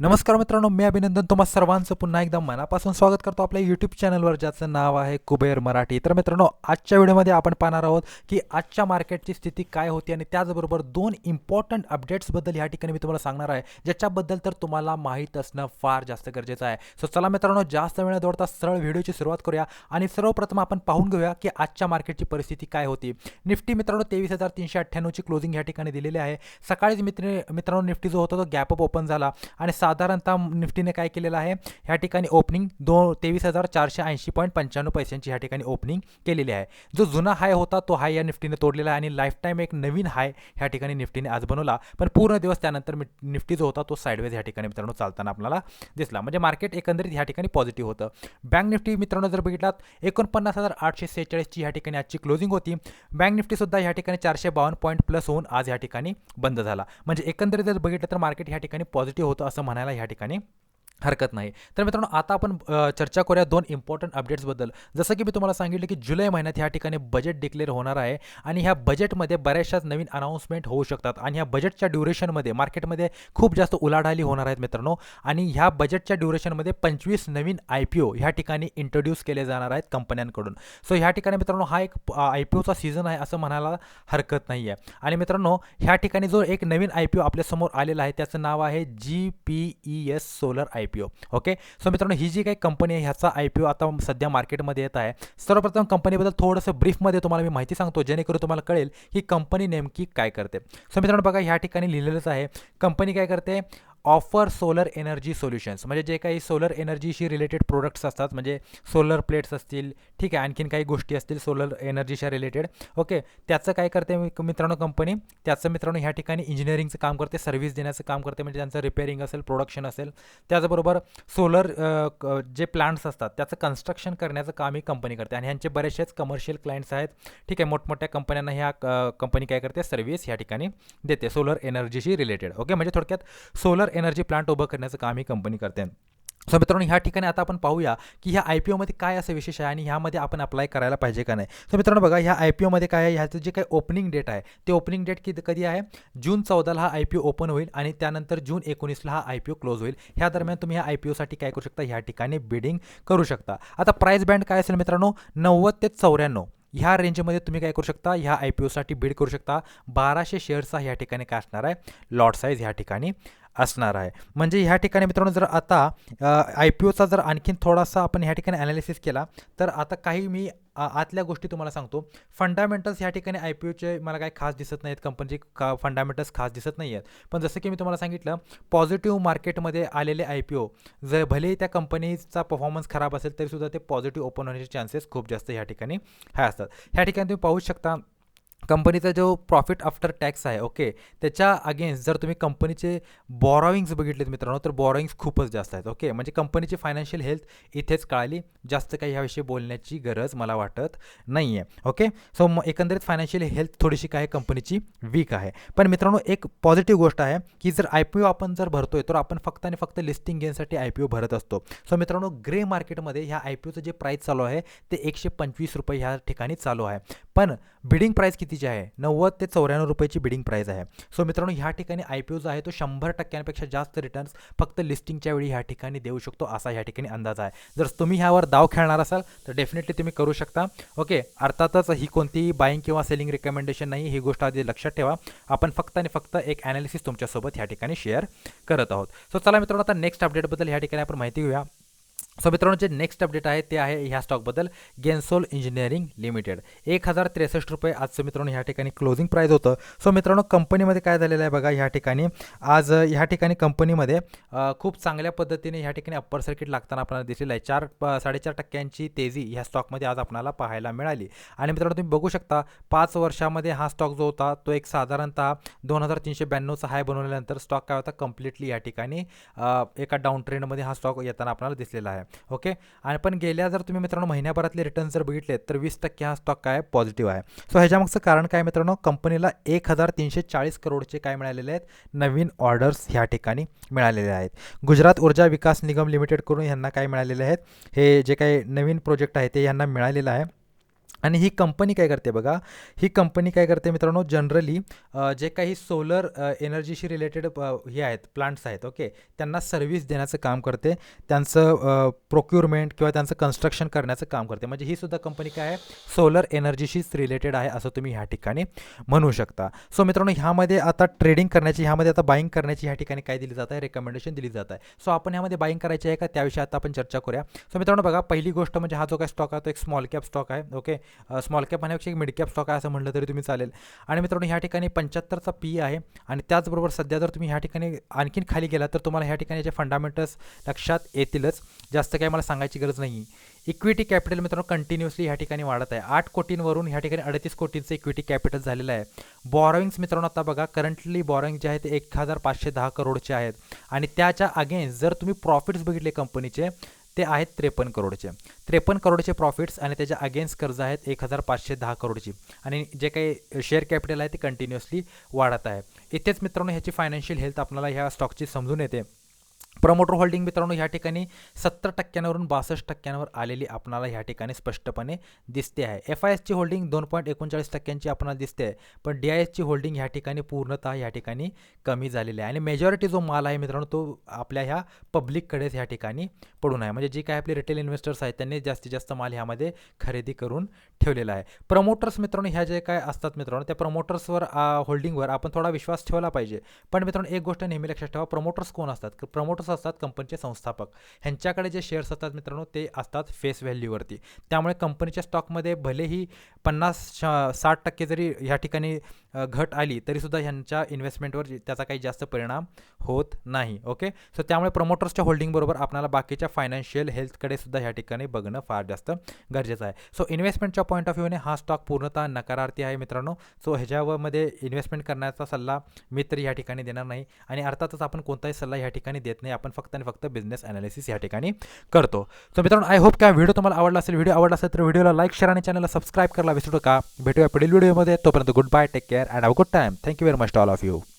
नमस्कार मित्रांनो मी अभिनंदन तुम्हा सर्वांचं. पुन्हा एकदा मनापासून स्वागत करतो आपल्या यूट्यूब चॅनलवर ज्याचं नाव आहे कुबेर मराठी. तर मित्रांनो आजच्या व्हिडिओमध्ये आपण पाहणार आहोत की आजच्या मार्केटची स्थिती काय होती आणि त्याचबरोबर दोन इम्पॉर्टंट अपडेट्सबद्दल या ठिकाणी मी तुम्हाला सांगणार आहे ज्याच्याबद्दल तर तुम्हाला माहीत असणं फार जास्त गरजेचं आहे. सो चला मित्रांनो जास्त वेळ दौडता सरळ व्हिडिओची सुरुवात करूया आणि सर्वप्रथम आपण पाहून घेऊया की आजच्या मार्केटची परिस्थिती काय होती. निफ्टी मित्रांनो तेवीस हजार तीनशे अठ्ठ्याण्णवची क्लोजिंग या ठिकाणी दिलेली आहे. सकाळीच मित्र मित्रांनो निफ्टी जो होता तो गॅपअप ओपन झाला आणि साधारणतः निफ्टीने काय केलेलं आहे? ह्या ठिकाणी ओपनिंग दो तेवीस हजार चारशे ऐंशी पॉईंट पंच्याण्णव पैशांची ह्या ठिकाणी ओपनिंग केलेली आहे. जो जुना हाय होता तो हाय या निफ्टीने तोडलेला आहे आणि लाईफ टाईम एक नवीन हाय ह्या ठिकाणी निफ्टीने आज बनवला. पण पूर्ण दिवस त्यानंतर निफ्टी जो होता तो साईडवेज ह्या ठिकाणी मित्रांनो चालताना आपल्याला दिसला. म्हणजे मार्केट एकंदरीत ह्या ठिकाणी पॉझिटिव्ह होतं. बँक निफ्टी मित्रांनो जर बघितलात एकोणपन्नास हजार आठशे सेहेचाळीसची ह्या ठिकाणी आजची क्लोजिंग होती. बँक निफ्टीसुद्धा ह्या ठिकाणी चारशे बावन्न पॉईंट प्लस होऊन आज ह्या ठिकाणी बंद झाला. म्हणजे एकंदरीत जर बघितलं तर मार्केट ह्या ठिकाणी पॉझिटिव्ह होतं असं म्हणायला ह्या ठिकाणी. हरकत नाही. तर मित्रांनो आता आपण चर्चा करूया दोन इम्पॉर्टंट अपडेट्सबद्दल जसं की मी तुम्हाला सांगितलं की जुलै महिन्यात ह्या ठिकाणी बजेट डिक्लेअर होणार आहे आणि ह्या बजेटमध्ये बऱ्याचशाच नवीन अनाऊन्समेंट होऊ शकतात आणि ह्या बजेटच्या ड्युरेशनमध्ये मार्केटमध्ये खूप जास्त उलाढाली होणार आहेत मित्रांनो आणि ह्या बजेटच्या ड्युरेशनमध्ये पंचवीस नवीन आय पी ओ ह्या ठिकाणी इंट्रोड्यूस केले जाणार आहेत कंपन्यांकडून. सो ह्या ठिकाणी मित्रांनो हा एक आय पी ओचा सीझन आहे असं म्हणायला हरकत नाही आहे आणि मित्रांनो ह्या ठिकाणी जो एक नवीन आय पी ओ आपल्यासमोर आलेला आहे त्याचं नाव आहे G P E S solar I P O. Okay so मित्रांनो ही जी काही कंपनी आहे ह्याचा आय पी ओ आता सध्या मार्केटमध्ये येत आहे. सर्वप्रथम कंपनीबद्दल थोडंसं ब्रीफमध्ये तुम्हाला मी माहिती सांगतो जेणेकरून तुम्हाला कळेल की कंपनी नेमकी काय करते. सो मित्रांनो बघा ह्या ठिकाणी लिहिलेलंच आहे. कंपनी काय करते? ऑफर सोलर एनर्जी सोल्युशन्स म्हणजे जे काही सोलर एनर्जीशी रिलेटेड प्रोडक्ट्स असतात म्हणजे सोलर प्लेट्स असतील ठीक आहे आणखीन काही गोष्टी असतील सोलर एनर्जीच्या रिलेटेड ओके त्याचं काय करते मित्रांनो कंपनी त्याचं मित्रांनो ह्या ठिकाणी इंजिनिअरिंगचं काम करते सर्व्हिस देण्याचं काम करते म्हणजे त्यांचं रिपेअरिंग असेल प्रोडक्शन असेल. त्याचबरोबर सोलर जे प्लांट्स असतात त्याचं कन्स्ट्रक्शन करण्याचं काम ही कंपनी करते. आणि ह्यांचे बरेचसेच कमर्शियल क्लायंट्स आहेत. ठीक आहे मोठमोठ्या कंपन्यांना ह्या कंपनी काय करते? सर्व्हिस ह्या ठिकाणी देते सोलर एनर्जीशी रिलेटेड ओके म्हणजे थोडक्यात सोलर एनर्जी प्लांट उभं करण्याचं काम ही कंपनी करते. सो मित्रांनो ह्या ठिकाणी आता आपण पाहूया की ह्या आय पी ओमध्ये काय असं विशेष आहे आणि ह्यामध्ये आपण अप्लाय करायला पाहिजे का नाही. सो मित्रांनो बघा ह्या आय पी ओमध्ये काय आहे ह्याचं जे काही ओपनिंग डेट आहे ते ओपनिंग डेट किती कधी आहे? जून चौदाला हा आय पी ओ ओपन होईल आणि त्यानंतर जून एकोणीसला हा आय पी ओ क्लोज होईल. ह्या दरम्यान तुम्ही ह्या आय पी ओसाठी काय करू शकता? ह्या ठिकाणी बिडिंग करू शकता. आता प्राईस बँड काय असेल मित्रांनो? नव्वद ते चौऱ्याण्णव. ह्या रेंजमध्ये तुम्ही काय करू शकता? ह्या आय पी ओसाठी बीड करू शकता. बाराशे शेअर्सचा ह्या ठिकाणी काय असणार आहे? लॉट साईज ह्या ठिकाणी. असणार आहे. म्हणजे ह्या ठिकाणी मित्रांनो जर आता आय पी ओचा जर आणखीन थोडासा आपण ह्या ठिकाणी ॲनालिसिस केला तर आता काही मी आतल्या गोष्टी तुम्हाला सांगतो. फंडामेंटल्स ह्या ठिकाणी आय पी ओचे मला काही खास दिसत नाहीत. कंपनीचे का फंडामेंटल्स खास दिसत नाही आहेत पण जसं की मी तुम्हाला सांगितलं पॉझिटिव्ह मार्केटमध्ये आलेले आय पी ओ जर भलेही त्या कंपनीचा परफॉर्मन्स खराब असेल तरीसुद्धा ते पॉझिटिव्ह ओपन होण्याचे चान्सेस खूप जास्त ह्या ठिकाणी हाय असतात. ह्या ठिकाणी तुम्ही पाहू शकता कंपनीचा जो प्रॉफिट आफ्टर टॅक्स आहे ओके त्याच्या अगेन्स्ट जर तुम्ही कंपनीचे बॉरॉईंग्स बघितलेत मित्रांनो तर बॉरॉईंग्स खूपच जास्त आहेत ओके म्हणजे कंपनीची फायनान्शियल हेल्थ इथेच कळाली. जास्त काही ह्याविषयी बोलण्याची गरज मला वाटत नाही आहे ओके सो मग एकंदरीत फायनान्शियल हेल्थ थोडीशी काय कंपनीची वीक आहे. पण मित्रांनो एक पॉझिटिव्ह गोष्ट आहे की जर आय पी ओ आपण जर भरतोय तर आपण फक्त आणि फक्त लिस्टिंग गेनसाठी आय पी ओ भरत असतो. सो मित्रांनो ग्रे मार्केटमध्ये ह्या आय पी ओचं जे प्राईस चालू आहे ते एकशे पंचवीस रुपये ह्या ठिकाणी चालू आहे. पण बिडिंग प्राईस कितीची आहे? नव्वद ते चौऱ्याण्णव रुपयाची बिडिंग प्राईस आहे. सो मित्रांनो ह्या ठिकाणी आय पी ओ जो आहे तो शंभर टक्क्यांपेक्षा जास्त रिटर्न्स फक्त लिस्टिंगच्या वेळी ह्या ठिकाणी देऊ शकतो असा ह्या ठिकाणी अंदाज आहे. जर तुम्ही ह्यावर दाव खेळणार असाल तर डेफिनेटली तुम्ही करू शकता. ओके अर्थातच ही कोणतीही बाईंग किंवा सेलिंग रिकमेंडेशन नाही ही गोष्ट आधी लक्षात ठेवा. आपण फक्त आणि फक्त एक ॲनालिसिस तुमच्यासोबत ह्या ठिकाणी शेअर करत आहोत. सो चला मित्रांनो आता नेक्स्ट अपडेटबद्दल ह्या ठिकाणी आपण माहिती घेऊया. सो मित्रांनो जे नेक्स्ट अपडेट आहे ते आहे ह्या स्टॉकबद्दल गेन्सोल इंजिनिअरिंग लिमिटेड एक हजार त्रेसष्ट रुपये आजचं मित्रांनो ह्या ठिकाणी क्लोजिंग प्राईज होतं. सो मित्रांनो कंपनीमध्ये काय झालेलं आहे बघा ह्या ठिकाणी. आज ह्या ठिकाणी कंपनीमध्ये खूप चांगल्या पद्धतीने ह्या ठिकाणी अप्पर सर्किट लागताना आपल्याला दिसलेलं आहे. चार साडेचार टक्क्यांची तेजी ह्या स्टॉकमध्ये आज आपल्याला पाहायला मिळाली. आणि मित्रांनो तुम्ही बघू शकता पाच वर्षामध्ये हा स्टॉक जो होता तो एक साधारणतः दोन हजार तीनशे ब्याण्णवचा हाय बनवल्यानंतर स्टॉक काय होता? कम्प्लिटली या ठिकाणी एका डाऊन ट्रेंडमध्ये हा स्टॉक येताना आपल्याला दिसलेला आहे. ओके? आणि पण गेल्या जर तुम्ही मित्रांनो महिन्याभरातले रिटर्न जर बघितले तर वीस टक्के हा स्टॉक काय पॉझिटिव्ह आहे. सो ह्याच्यामागचं कारण काय मित्रांनो? कंपनीला एक हजार तीनशे चाळीस करोडचे काय मिळालेले आहेत? नवीन ऑर्डर्स ह्या ठिकाणी मिळालेले आहेत. गुजरात ऊर्जा विकास निगम लिमिटेडकडून ह्यांना काय मिळालेले आहेत? हे जे काही नवीन प्रोजेक्ट आहे ते ह्यांना मिळालेलं आहे. आणि ही कंपनी काय करते बघा ही कंपनी काय करते मित्रांनो जनरली जे काही सोलर एनर्जीशी रिलेटेड हे आहेत प्लांट्स आहेत ओके त्यांना सर्व्हिस देण्याचं काम करते त्यांचं प्रोक्युरमेंट किंवा त्यांचं कन्स्ट्रक्शन करण्याचं काम करते. म्हणजे ही सुद्धा कंपनी काय आहे सोलर एनर्जीशीच रिलेटेड आहे असं तुम्ही ह्या ठिकाणी म्हणू शकता. सो मित्रांनो ह्यामध्ये आता ट्रेडिंग करण्याची ह्यामध्ये आता बाईंग करण्याची ह्या ठिकाणी काय दिली जात आहे रेकमेंडेशन दिली जात आहे. सो आपण ह्यामध्ये बाईंग करायची आहे का त्याविषयी आता आपण चर्चा करूया. सो मित्रांनो बघा पहिली गोष्ट म्हणजे हा जो काय स्टॉक आहे तो एक स्मॉल कॅप स्टॉक आहे ओके. स्मॉल कॅप म्हणण्यापेक्षा एक मिड कॅप स्टॉक आहे असं म्हटलं तरी तुम्ही चालेल. आणि मित्रांनो ह्या ठिकाणी पंच्याहत्तरचा पी आहे आणि त्याचबरोबर सध्या जर तुम्ही ह्या ठिकाणी आणखीन खाली गेला तर तुम्हाला ह्या ठिकाणी जे फंडामेंटल्स लक्षात येतीलच. जास्त काही मला सांगायची गरज नाही इक्विटी कॅपिटल मित्रांनो कंटिन्युअसली ह्या ठिकाणी वाढत आहे. आठ कोटींवरून ह्या ठिकाणी अडतीस कोटींचं इक्विटी कॅपिटल झालेलं आहे. बॉरोईंग्स मित्रांनो आता बघा करंटली बॉरोईंग जे आहे ते एक हजार पाचशे दहा करोडचे आहेत. आणि त्याच्या अगेन्स्ट जर तुम्ही प्रॉफिट्स बघितले कंपनीचे ते आहेत त्रेपन्न करोडचे. त्रेपन्न करोडचे प्रॉफिट्स आणि त्याच्या अगेन्स्ट कर्ज आहेत एक हजार पाचशे दहा करोडची. आणि जे काही शेअर कॅपिटल आहे ते कंटिन्युअसली वाढत आहे. इथेच मित्रांनो ह्याची फायनान्शियल हेल्थ आपल्याला ह्या स्टॉकची समजून येते. प्रमोटर होल्डिंग मित्रांनो ह्या ठिकाणी सत्तर टक्क्यांवरून बासष्ट टक्क्यांवर आलेली आपणाला ह्या ठिकाणी स्पष्टपणे दिसते आहे. एफ आय एसची होल्डिंग दोन पॉईंट एकोणचाळीस टक्क्यांची आपणाला दिसते आहे. पण डी आय एसची होल्डिंग ह्या ठिकाणी पूर्णतः ह्या ठिकाणी कमी झालेली आहे. आणि मेजॉरिटी जो माल आहे मित्रांनो तो आपल्या ह्या पब्लिककडेच ह्या ठिकाणी पडून आहे. म्हणजे जे काय आपले रिटेल इन्व्हेस्टर्स आहेत त्यांनी जास्तीत जास्त माल ह्यामध्ये खरेदी करून ठेवलेला आहे. प्रमोटर्स मित्रांनो ह्या जे काय असतात मित्रांनो त्या प्रमोटर्सवर होल्डिंगवर आपण थोडा विश्वास ठेवला पाहिजे. पण मित्रांनो एक गोष्ट नेहमी लक्षात ठेवा प्रमोटर्स कोण असतात? प्रमोटर्स असतात कंपनीचे संस्थापक. ह्यांच्याकडे जे शेअर्स असतात मित्रांनो ते असतात फेस व्हॅल्यूवरती त्यामुळे कंपनीच्या स्टॉकमध्ये भलेही पन्नास श साठ टक्के जरी ह्या ठिकाणी घट आली तरीसुद्धा ह्यांच्या इन्व्हेस्टमेंटवर त्याचा काही जास्त परिणाम होत नाही ओके सो त्यामुळे प्रमोटर्सच्या होल्डिंगबरोबर आपल्याला बाकीच्या फायनान्शियल हेल्थकडे सुद्धा ह्या ठिकाणी बघणं फार जास्त गरजेचं आहे. सो इन्व्हेस्टमेंटच्या पॉईंट ऑफ व्ह्यूने हा स्टॉक पूर्णतः नकारार्थी आहे मित्रांनो. सो ह्याच्यामध्ये इन्व्हेस्टमेंट करण्याचा सल्ला मी तरी ह्या ठिकाणी देणार नाही आणि अर्थातच आपण कोणताही सल्ला ह्या ठिकाणी देत नाही. आपण फक्त आणि फक्त बिझनेस अनालिसिस या ठिकाणी करतो. सो मित्रांनो आय होप का व्हिडिओ तुम्हाला आवडला असेल व्हिडिओ आवडला असेल तर व्हिडिओला लाईक शेअर आणि चॅनलला सबस्क्राईब करायला विसरू का भेटूया पुढील व्हिडिओमध्ये तोपर्यंत good bye take care and have a good time. Thank you very much to all of you.